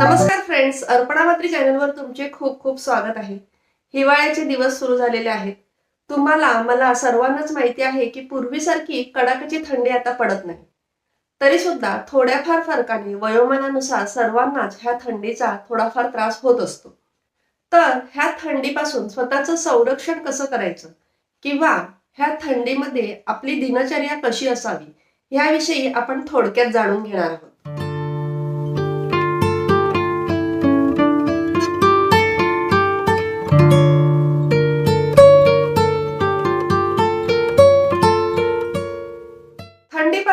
नमस्कार फ्रेंड्स अर्पणामात्री चॅनलवर तुमचे खूप खूप स्वागत आहे. हिवाळ्याचे दिवस सुरू झालेले आहेत. तुम्हाला मला सर्वांनाच माहिती आहे की पूर्वीसारखी कडाक्याची थंडी आता पडत नाही. तरी सुद्धा थोड्याफार फरकाने वयोमानानुसार सर्वांनाच ह्या थंडीचा थोडाफार त्रास होत असतो. तर ह्या थंडीपासून स्वतःचं संरक्षण कसं करायचं? किंवा ह्या थंडीमध्ये आपली दिनचर्या कशी असावी? ह्याविषयी आपण थोडक्यात जाणून घेणार आहोत.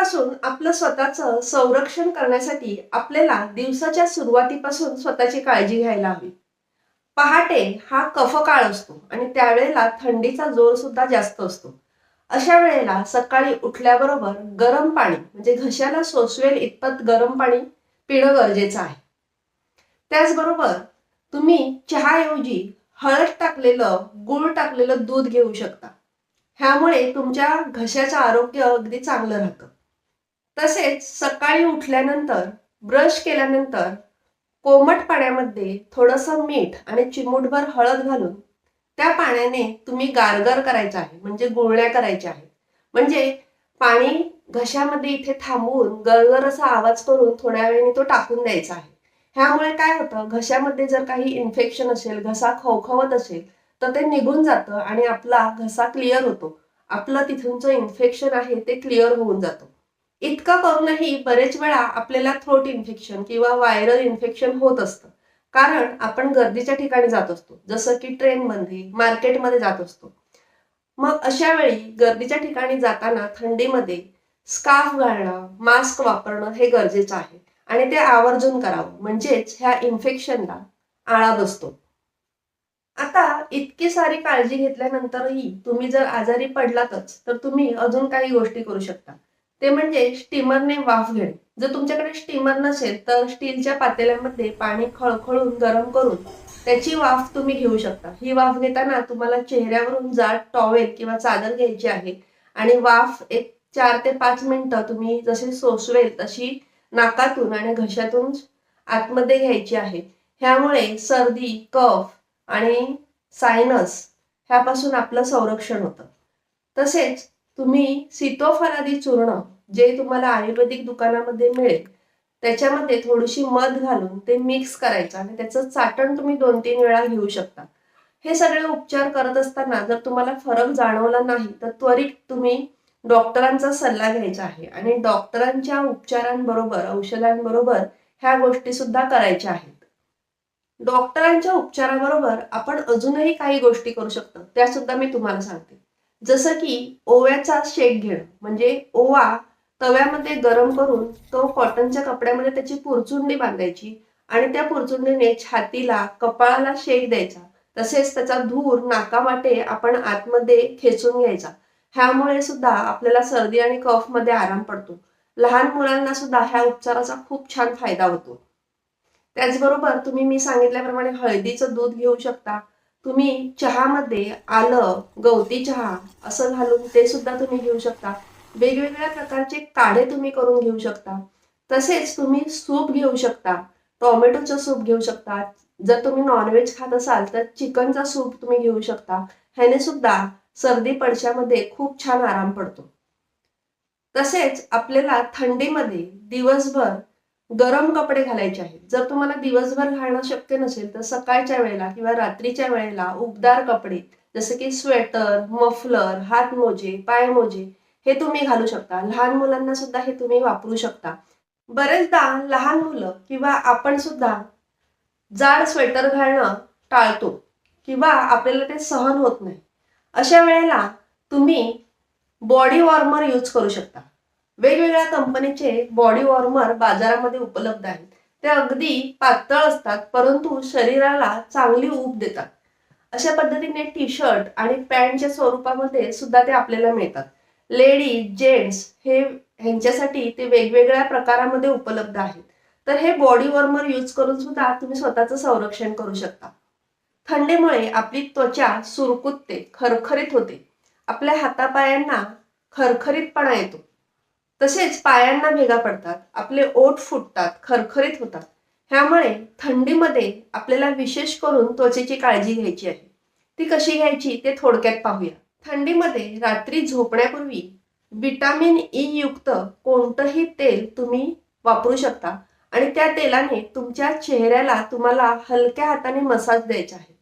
पासून आपलं स्वतःचं संरक्षण करण्यासाठी आपल्याला दिवसाच्या सुरुवातीपासून स्वतःची काळजी घ्यायला हवी. पहाटे हा कफ काळ असतो आणि त्यावेळेला थंडीचा जोर सुद्धा जास्त असतो. अशा वेळेला सकाळी उठल्याबरोबर गरम पाणी म्हणजे घशाला सोसवेल इतपत गरम पाणी पिणं गरजेचं आहे. त्याचबरोबर तुम्ही चहाऐवजी हळद टाकलेलं गुळ टाकलेलं दूध घेऊ शकता. ह्यामुळे तुमच्या घशाचं आरोग्य अगदी चांगलं राहतं. तसेच सकाळी उठल्यानंतर ब्रश केल्यानंतर कोमट पाण्यामध्ये थोडंसं मीठ आणि चिमूटभर हळद घालून त्या पाण्याने तुम्ही गारगर करायचं आहे म्हणजे गुळण्या करायच्या आहेत. म्हणजे पाणी घशामध्ये इथे थांबवून गरगर असा आवाज करून थोड्या वेळाने तो टाकून द्यायचा आहे. ह्यामुळे काय होतं घशामध्ये जर काही इन्फेक्शन असेल घसा खवखवत असेल तर ते निघून जातं आणि आपला घसा क्लिअर होतो. आपलं तिथूनचं इन्फेक्शन आहे ते क्लिअर होऊन जातं. इतकं करूनही बरेच वेळा आपल्याला थ्रोट इन्फेक्शन किंवा व्हायरल इन्फेक्शन होत असतं. कारण आपण गर्दीच्या ठिकाणी जात असतो. जसं की ट्रेनमध्ये मार्केटमध्ये जात असतो. मग अशा वेळी गर्दीच्या ठिकाणी जाताना थंडीमध्ये स्कार्फ घालणं मास्क वापरणं हे गरजेचं आहे. आणि ते आवर्जून करावं. म्हणजेच ह्या इन्फेक्शनला आळा बसतो. आता इतकी सारी काळजी घेतल्यानंतरही तुम्ही जर आजारी पडलातच तर तुम्ही अजून काही गोष्टी करू शकता. ते म्हणजे स्टीमरने वाफ घेणे. जर तुमच्याकडे स्टीमर नसेल तर स्टीलच्या पातेल्यामध्ये पाणी खळखळून गरम करून त्याची वाफ तुम्ही घेऊ शकता. ही वाफ घेताना तुम्हाला चेहऱ्यावरून जाड टॉवेल किंवा चादर घ्यायची आहे आणि वाफ एक चार ते पाच मिनिटं तुम्ही जशी सोसवेल तशी नाकातून आणि घशातून आतमध्ये घ्यायची आहे. ह्यामुळे सर्दी कफ आणि सायनस ह्यापासून आपलं संरक्षण होतं. तसेच तुम्ही सीतोफलादी चूर्ण जे तुम्हाला आयुर्वेदिक दुकानामध्ये मिळेल त्याच्यामध्ये थोडीशी मध घालून ते मिक्स करायचं आणि त्याचं चाटण तुम्ही दोन तीन वेळा घेऊ शकता. हे सगळे उपचार करत असताना जर तुम्हाला फरक जाणवला नाही तर त्वरित तुम्ही डॉक्टरांचा सल्ला घ्यायचा आहे आणि डॉक्टरांच्या उपचारांबरोबर औषधांबरोबर ह्या गोष्टी सुद्धा करायच्या आहेत. डॉक्टरांच्या उपचाराबरोबर आपण अजूनही काही गोष्टी करू शकतो त्या सुद्धा मी तुम्हाला सांगते. जसं की ओव्याचा शेक घेणं म्हणजे ओवा तव्यामध्ये गरम करून तो कॉटनच्या कपड्यामध्ये त्याची पुरचुंडी बांधायची आणि त्या पुरचुंडीने छातीला कपाळाला शेक द्यायचा. तसेच त्याचा धूर नाकावाटे आपण आतमध्ये खेचून घ्यायचा. ह्यामुळे सुद्धा आपल्याला सर्दी आणि कफमध्ये आराम पडतो. लहान मुलांना सुद्धा ह्या उपचाराचा खूप छान फायदा होतो. त्याचबरोबर तुम्ही मी सांगितल्याप्रमाणे हळदीचं दूध घेऊ शकता. तुम्ही चहामध्ये आलं गवती चहा असं घालून ते सुद्धा तुम्ही घेऊ शकता. वेगवेगळ्या प्रकारचे काढे तुम्ही करून घेऊ शकता. तसेच तुम्ही सूप घेऊ शकता टोमॅटोचं सूप घेऊ शकता. जर तुम्ही नॉनव्हेज खात असाल तर चिकनचा सूप तुम्ही घेऊ शकता. ह्याने सुद्धा सर्दी पडशामध्ये खूप छान आराम पडतो. तसेच आपल्याला थंडीमध्ये दिवसभर गरम कपडे घालायचे आहेत. जर तुम्हाला दिवसभर घालणं शक्य नसेल तर सकाळच्या वेळेला किंवा रात्रीच्या वेळेला उबदार कपडे जसे की स्वेटर मफलर हातमोजे पायमोजे पाय मोजे हे तुम्ही घालू शकता. लहान मुलांना सुद्धा हे तुम्ही वापरू शकता. बरेचदा लहान मुलं किंवा आपण सुद्धा जाड स्वेटर घालणं टाळतो किंवा आपल्याला ते सहन होत नाही. अशा वेळेला तुम्ही बॉडी वॉर्मर यूज करू शकता. वेगवेगळ्या कंपनीचे बॉडी वॉर्मर बाजारामध्ये उपलब्ध आहेत. ते अगदी पातळ असतात परंतु शरीराला चांगली ऊब देतात. अशा पद्धतीने टी शर्ट आणि पॅन्टच्या स्वरूपामध्ये सुद्धा ते आपल्याला मिळतात. लेडीज जेंट्स हे ह्यांच्यासाठी ते वेगवेगळ्या प्रकारामध्ये उपलब्ध आहेत. तर हे बॉडी वॉर्मर यूज करून सुद्धा तुम्ही स्वतःचं संरक्षण करू शकता. थंडीमुळे आपली त्वचा सुरकुतते खरखरीत होते. आपल्या हातापायांना खरखरीतपणा येतो. तसेच पायांना भेगा पडतात आपले ओठ फुटतात खरखरीत होतात. ह्यामुळे थंडीमध्ये आपल्याला विशेष करून त्वचेची काळजी घ्यायची आहे. ती कशी घ्यायची ते थोडक्यात पाहूया. थंडीमध्ये रात्री झोपण्यापूर्वी विटामिन ई युक्त कोणतंही तेल तुम्ही वापरू शकता आणि त्या तेलाने तुमच्या चेहऱ्याला तुम्हाला हलक्या हाताने मसाज द्यायचा आहे.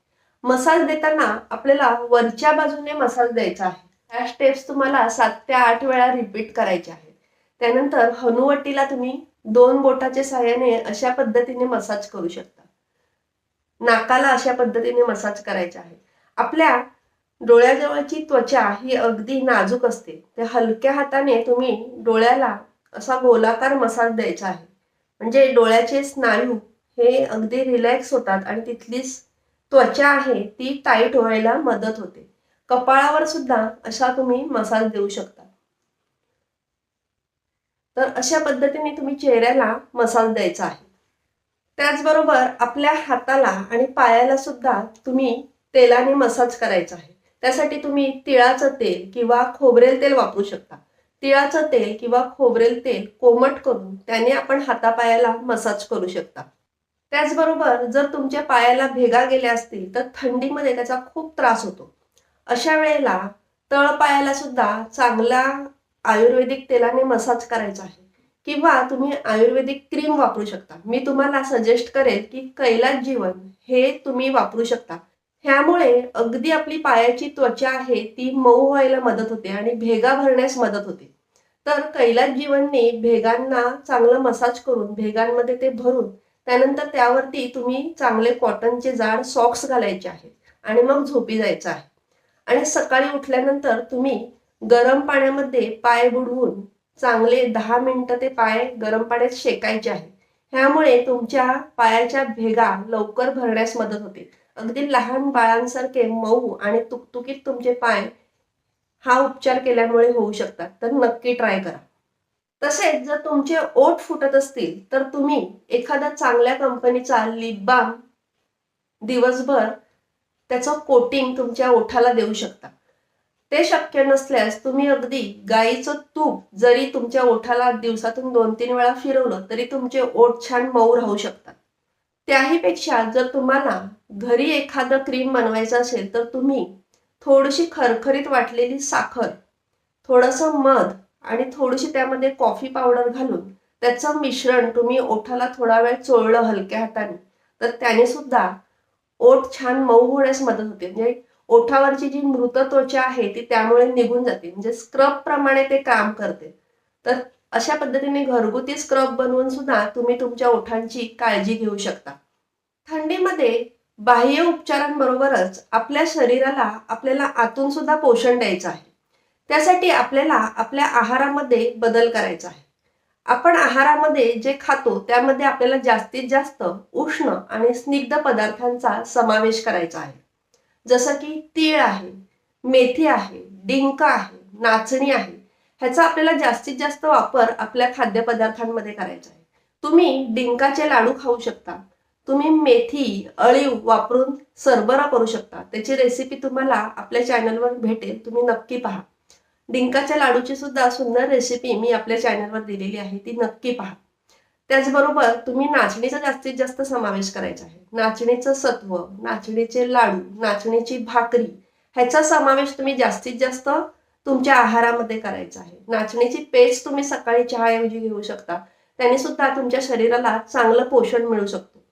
मसाज देताना आपल्याला वरच्या बाजूने मसाज द्यायचा आहे. ह्या स्टेप्स तुम्हाला सात ते आठ वेळा रिपीट करायच्या आहेत. त्यानंतर हनुवटीला तुम्ही दोन बोटाच्या सहाय्याने अशा पद्धतीने मसाज करू शकता. नाकाला अशा पद्धतीने मसाज करायचा आहे. आपल्या डोळ्याजवळची त्वचा ही अगदी नाजूक असते. त्या हलक्या हाताने तुम्ही डोळ्याला असा गोलाकार मसाज द्यायचा आहे. म्हणजे डोळ्याचे स्नायू हे अगदी रिलॅक्स होतात आणि तिथलीच त्वचा आहे ती टाईट व्हायला मदत होते. कपाळावर सुद्धा असा तुम्ही मसाज देऊ शकता. तर अशा पद्धतीने तुम्ही चेहऱ्याला मसाज द्यायचा आहे. त्याचबरोबर आपल्या हाताला आणि पायाला सुद्धा तुम्ही तेलाने मसाज करायचा आहे. त्यासाठी तुम्ही तिळाचं तेल किंवा खोबरेल तेल वापरू शकता. तिळाचं तेल किंवा खोबरेल तेल कोमट करून त्याने आपण हातापायाला मसाज करू शकता. त्याचबरोबर जर तुमच्या पायाला भेगा गेल्या असतील तर थंडीमध्ये त्याचा खूप त्रास होतो. अशा वेळेला तळपायाला सुद्धा चांगला आयुर्वेदिक तेलाने मसाज करायचा आहे. किंवा तुम्ही आयुर्वेदिक क्रीम वापरू शकता. मी तुम्हाला सजेस्ट करेल की कैलास जीवन हे तुम्ही वापरू शकता. ह्यामुळे अगदी आपली पायाची त्वचा आहे ती मऊ व्हायला मदत होते आणि भेगा भरण्यास मदत होते. तर कैलास जीवनने भेगांना चांगलं मसाज करून भेगांमध्ये ते भरून त्यानंतर त्यावरती तुम्ही चांगले कॉटनचे जाड सॉक्स घालायचे आहेत आणि मग झोपी जायचं आहे. आणि सकाळी उठल्यानंतर तुम्ही गरम पाण्यामध्ये पाय बुडवून चांगले दहा मिनिटं ते पाय गरम पाण्यात शेकायचे आहे. ह्यामुळे तुमच्या पायाच्या भेगा लवकर भरण्यास मदत होते. अगदी लहान बाळांसारखे मऊ आणि तुकतुकीत तुमचे पाय हा उपचार केल्यामुळे होऊ शकतात. तर नक्की ट्राय करा. तसेच जर तुमचे ओठ फुटत असतील तर तुम्ही एखाद्या चांगल्या कंपनीचा लिप बाम दिवसभर त्याचं कोटिंग तुमच्या ओठाला देऊ शकता. ते शक्य नसल्यास तुम्ही अगदी गाईचं तूप जरी तुमच्या ओठाला दिवसातून दोन तीन वेळा फिरवलं तरी तुमचे ओठ छान मऊ राहू शकतात. त्याहीपेक्षा जर तुम्हाला घरी एखादं क्रीम बनवायचं असेल तर तुम्ही थोडीशी खरखरीत वाटलेली साखर थोडंसं मध आणि थोडीशी त्यामध्ये कॉफी पावडर घालून त्याचं मिश्रण तुम्ही ओठाला थोडा वेळ चोळलं हलक्या हाताने तर त्याने सुद्धा ओठ छान मऊ होण्यास मदत होते. म्हणजे ओठावरची जी मृत त्वचा आहे ती त्यामुळे निघून जाते. म्हणजे स्क्रब प्रमाणे ते काम करते. तर अशा पद्धतीने घरगुती स्क्रब बनवून सुद्धा तुम्ही तुमच्या ओठांची काळजी घेऊ शकता. थंडीमध्ये बाह्य उपचारांबरोबरच आपल्या शरीराला आपल्याला आतून सुद्धा पोषण द्यायचं आहे. त्यासाठी आपल्याला आपल्या आहारामध्ये बदल करायचा आहे. आपण आहारामध्ये जे खातो त्यामध्ये आपल्याला जास्तीत जास्त उष्ण आणि स्निग्ध पदार्थांचा समावेश करायचा आहे. जसं की तीळ आहे मेथी आहे डिंक आहे नाचणी आहे ह्याचा आपल्याला जास्तीत जास्त वापर आपल्या खाद्यपदार्थांमध्ये करायचा आहे. तुम्ही डिंकाचे लाडू खाऊ शकता. तुम्ही मेथी अळीव वापरून सरबरा करू शकता. त्याची रेसिपी तुम्हाला आपल्या चॅनलवर भेटेल. तुम्ही नक्की पहा. डिंकाच्या लाडूची सुद्धा सुंदर रेसिपी मी आपल्या चॅनलवर दिलेली आहे. ती नक्की पहा. त्याचबरोबर तुम्ही नाचणीचा जास्तीत जास्त समावेश करायचा आहे. नाचणीचं सत्व नाचणीचे लाडू नाचणीची भाकरी ह्याचा समावेश तुम्ही जास्तीत जास्त तुमच्या आहारामध्ये करायचा आहे. नाचणीची पेस्ट तुम्ही सकाळी चहाऐवजी घेऊ शकता. त्याने सुद्धा तुमच्या शरीराला चांगलं पोषण मिळू शकतो.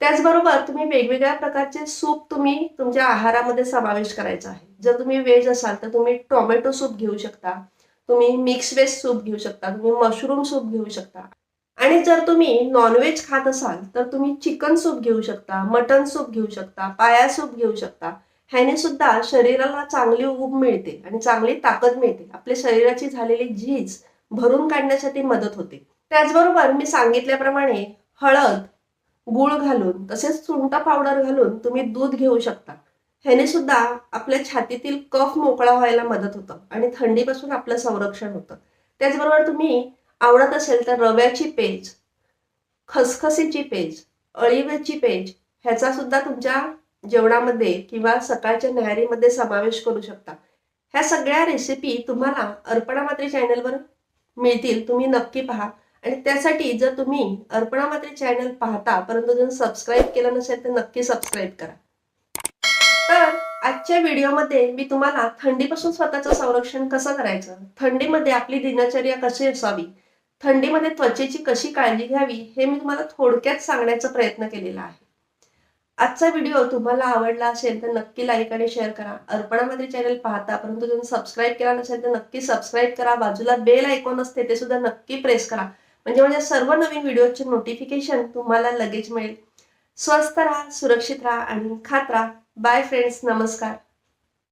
त्याचबरोबर तुम्ही वेगवेगळ्या प्रकारचे सूप तुम्ही तुमच्या आहारामध्ये समावेश करायचा आहे. जर तुम्ही व्हेज असाल तर तुम्ही टोमॅटो सूप घेऊ शकता. तुम्ही मिक्स व्हेज सूप घेऊ शकता. तुम्ही मशरूम सूप घेऊ शकता. आणि जर तुम्ही नॉनव्हेज खात असाल तर तुम्ही चिकन सूप घेऊ शकता मटन सूप घेऊ शकता पाया सूप घेऊ शकता. ह्याने सुद्धा शरीराला चांगली ऊब मिळते आणि चांगली ताकद मिळते. आपल्या शरीराची झालेली झीज भरून काढण्यासाठी मदत होते. त्याचबरोबर मी सांगितल्याप्रमाणे हळद गुळ घालून तसेच सुंठ पावडर घालून तुम्ही दूध घेऊ शकता. ह्याने सुद्धा आपल्या छातीतील कफ मोकळा व्हायला मदत होतं आणि थंडीपासून आपलं संरक्षण होतं. त्याचबरोबर तुम्ही आवडत असेल तर रव्याची पेज खसखसीची पेज अळीवेची पेज ह्याचा सुद्धा तुमच्या जेवणामध्ये किंवा सकाळच्या न्याहारीमध्ये समावेश करू शकता. ह्या सगळ्या रेसिपी तुम्हाला अर्पणा मात्री चॅनलवर मिळतील तुम्ही नक्की पहा. आणि त्यासाठी जर तुम्ही अर्पणा मात्री चॅनल पाहता परंतु जर सबस्क्राईब केलं नसेल तर नक्की सबस्क्राईब करा. तर आजच्या व्हिडिओमध्ये मी तुम्हाला थंडीपासून स्वतःचं संरक्षण कसं करायचं? थंडीमध्ये आपली दिनचर्या कशी असावी? थंडीमध्ये त्वचेची कशी काळजी घ्यावी हे मी तुम्हाला थोडक्यात सांगण्याचा प्रयत्न केलेला आहे. आजचा व्हिडिओ तुम्हाला आवडला असेल तर नक्की लाईक आणि शेअर करा. अर्पणामध्ये चॅनल पाहता परंतु तुम्ही सबस्क्राईब केला नसेल तर नक्की सबस्क्राईब करा. बाजूला बेल ऐकून असते ते सुद्धा नक्की प्रेस करा. म्हणजे माझ्या सर्व नवीन व्हिडिओचे नोटिफिकेशन तुम्हाला लगेच मिळेल. स्वस्त राहा सुरक्षित राहा आणि खात राहा. बाय फ्रेंड्स नमस्कार.